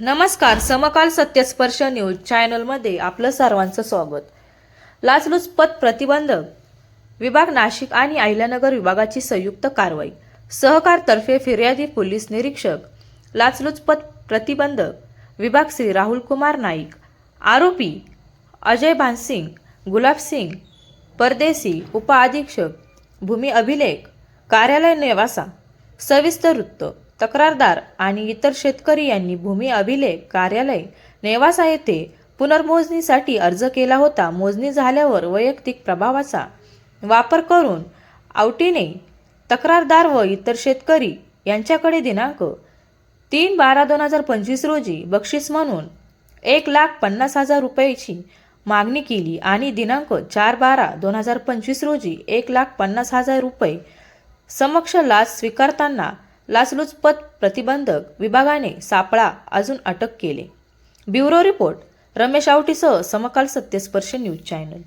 नमस्कार समकाल सत्यस्पर्श न्यूज चॅनलमध्ये आपलं सर्वांचं स्वागत. लाचलुचपत प्रतिबंधक विभाग नाशिक आणि अहिल्यानगर विभागाची संयुक्त कारवाई. सहकारतर्फे फिर्यादी पोलीस निरीक्षक लाचलुचपत प्रतिबंधक विभाग श्री राहुल कुमार नाईक. आरोपी अजय भानसिंग गुलाबसिंग परदेसी उपअधीक्षक भूमी अभिलेख कार्यालय नेवासा सविस्तर वृत्त. तक्रारदार आणि इतर शेतकरी यांनी भूमी अभिलेख कार्यालय नेवासा येथे पुनर्मोजणीसाठी अर्ज केला होता. मोजणी झाल्यावर वैयक्तिक प्रभावाचा वापर करून आवटीने तक्रारदार व इतर शेतकरी यांच्याकडे दिनांक तीन बारा दोन हजार पंचवीस रोजी बक्षीस म्हणून एक लाख पन्नास हजार रुपयाची मागणी केली आणि दिनांक चार बारा दोन हजार पंचवीस रोजी एक लाख पन्नास हजार रुपये समक्ष लाच स्वीकारताना लाचलुचपत प्रतिबंधक विभागाने सापळा अजून अटक केले. ब्युरो रिपोर्ट रमेश आवटीसह समकाल सत्यस्पर्श न्यूज चॅनल.